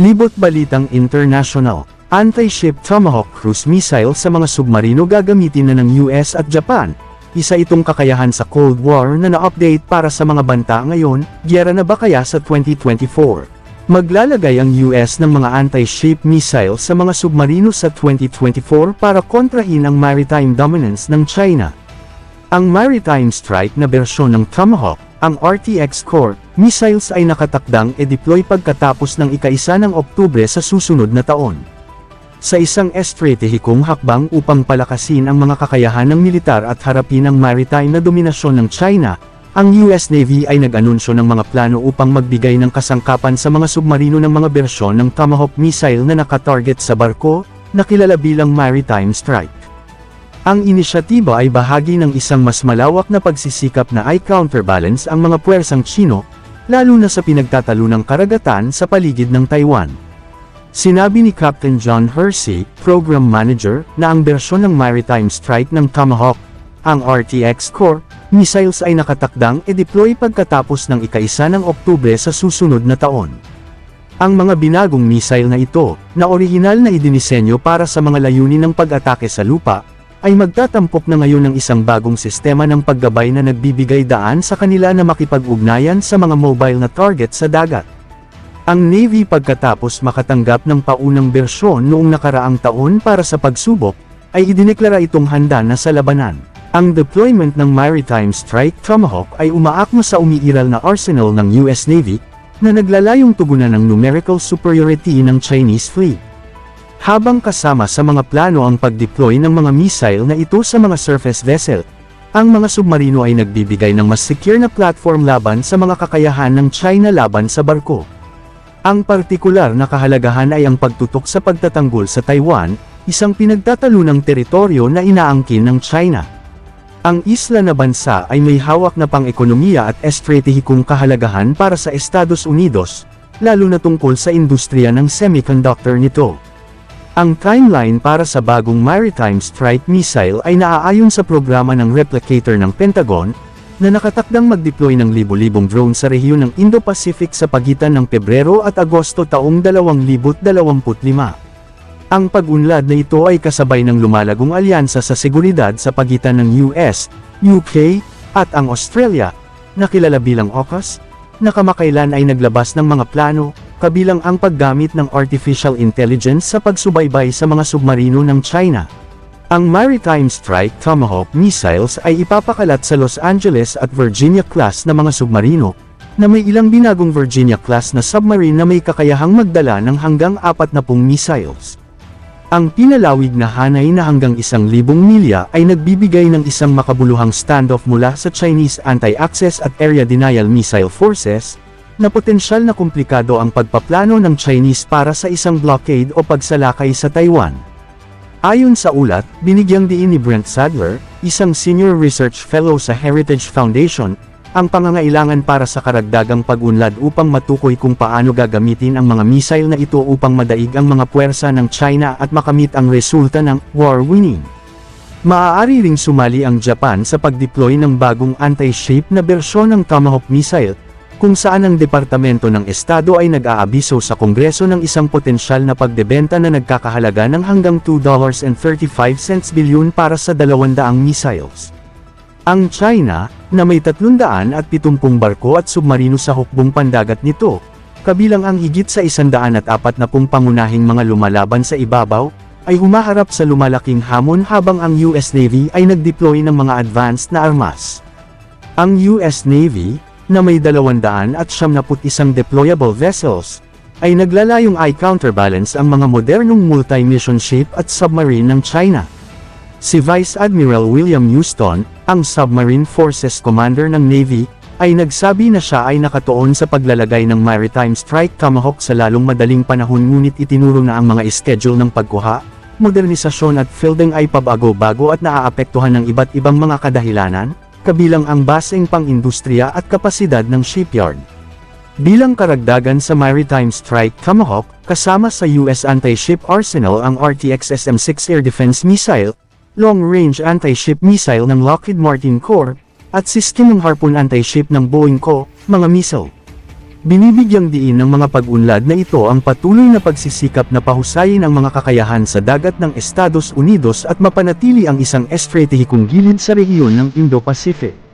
Libot Balitang International Anti-ship Tomahawk cruise missile sa mga submarino gagamitin na ng US at Japan. Isa itong kakayahan sa Cold War na na-update para sa mga banta ngayon, gyera na ba kaya sa 2024? Maglalagay ang US ng mga anti-ship missile sa mga submarino sa 2024 para kontrahin ang maritime dominance ng China. Ang maritime strike na bersyon ng Tomahawk, ang RTX core, missiles ay nakatakdang e-deploy pagkatapos ng ikaisa ng Oktubre sa susunod na taon. Sa isang estratehikong hakbang upang palakasin ang mga kakayahan ng militar at harapin ang maritime na dominasyon ng China, ang US Navy ay nag-anunsyo ng mga plano upang magbigay ng kasangkapan sa mga submarino ng mga bersyon ng Tomahawk missile na nakatarget sa barko, na kilala bilang maritime strike. Ang inisyatiba ay bahagi ng isang mas malawak na pagsisikap na i-counterbalance ang mga puwersang Chino, lalo na sa pinagtatalunang karagatan sa paligid ng Taiwan. Sinabi ni Captain John Hersey, Program Manager, na ang bersyon ng maritime strike ng Tomahawk, ang RTX core, missiles ay nakatakdang e-deploy pagkatapos ng ikaisa ng Oktubre sa susunod na taon. Ang mga binagong missile na ito, na orihinal na idinisenyo para sa mga layunin ng pag-atake sa lupa, ay magtatampok na ngayon ng isang bagong sistema ng paggabay na nagbibigay daan sa kanila na makipag-ugnayan sa mga mobile na target sa dagat. Ang Navy pagkatapos makatanggap ng paunang bersyon noong nakaraang taon para sa pagsubok, ay idineklara itong handa na sa labanan. Ang deployment ng Maritime Strike Tomahawk ay umaakma sa umiiral na arsenal ng US Navy, na naglalayong tugunan ng numerical superiority ng Chinese fleet. Habang kasama sa mga plano ang pag-deploy ng mga missile na ito sa mga surface vessel, ang mga submarino ay nagbibigay ng mas secure na platform laban sa mga kakayahan ng China laban sa barko. Ang partikular na kahalagahan ay ang pagtutok sa pagtatanggol sa Taiwan, isang pinagtatalunang teritoryo na inaangkin ng China. Ang isla na bansa ay may hawak na pang-ekonomiya at estratehikong kahalagahan para sa Estados Unidos, lalo na tungkol sa industriya ng semiconductor nito. Ang timeline para sa bagong maritime strike missile ay naaayon sa programa ng replicator ng Pentagon, na nakatakdang mag-deploy ng libo-libong drone sa rehiyon ng Indo-Pacific sa pagitan ng Pebrero at Agosto taong 2025. Ang pag-unlad na ito ay kasabay ng lumalagong alyansa sa seguridad sa pagitan ng US, UK, at ang Australia, na kilala bilang AUKUS, na kamakailan ay naglabas ng mga plano, kabilang ang paggamit ng artificial intelligence sa pagsubaybay sa mga submarino ng China. Ang Maritime Strike Tomahawk missiles ay ipapakalat sa Los Angeles at Virginia-class na mga submarino, na may ilang binagong Virginia-class na submarine na may kakayahang magdala ng hanggang 40 missiles. Ang pinalawig na hanay na hanggang isang libong milya ay nagbibigay ng isang makabuluhang standoff mula sa Chinese Anti-Access at Area Denial Missile Forces, na potensyal na komplikado ang pagpaplano ng Chinese para sa isang blockade o pagsalakay sa Taiwan. Ayon sa ulat, binigyang diin ni Brent Sadler, isang senior research fellow sa Heritage Foundation, ang pangangailangan para sa karagdagang pag-unlad upang matukoy kung paano gagamitin ang mga missile na ito upang madaig ang mga puwersa ng China at makamit ang resulta ng war winning. Maaari ring sumali ang Japan sa pag-deploy ng bagong anti-ship na bersyon ng Tomahawk missile, kung saan ang Departamento ng Estado ay nag-aabiso sa Kongreso ng isang potensyal na pagdebenta na nagkakahalaga ng hanggang $2.35 bilyon para sa 200 missiles. Ang China, na may 370 barko at submarino sa hukbong pandagat nito, kabilang ang higit sa 140 pangunahing mga lumalaban sa ibabaw, ay humaharap sa lumalaking hamon habang ang US Navy ay nag-deploy ng mga advanced na armas. Ang US Navy, na may 200 at 71 deployable vessels, ay naglalayong i-counterbalance ang mga modernong multi-mission ship at submarine ng China. Si Vice Admiral William Houston, ang Submarine Forces Commander ng Navy, ay nagsabi na siya ay nakatuon sa paglalagay ng Maritime Strike Tomahawk sa lalong madaling panahon ngunit itinuro na ang mga schedule ng pagkuha, modernisasyon at fielding ay pabago-bago at naaapektuhan ng iba't ibang mga kadahilanan, kabilang ang basing pang-industriya at kapasidad ng shipyard. Bilang karagdagan sa Maritime Strike Tomahawk, kasama sa US Anti-Ship Arsenal ang RTX SM-6 Air Defense Missile, Long-Range Anti-Ship Missile ng Lockheed Martin Corps, at Sistemong Harpoon Anti-Ship ng Boeing Co., mga missile. Binibigyang diin ng mga pag-unlad na ito ang patuloy na pagsisikap na pahusayin ang mga kakayahan sa dagat ng Estados Unidos at mapanatili ang isang estratehikong gilid sa rehiyon ng Indo-Pacific.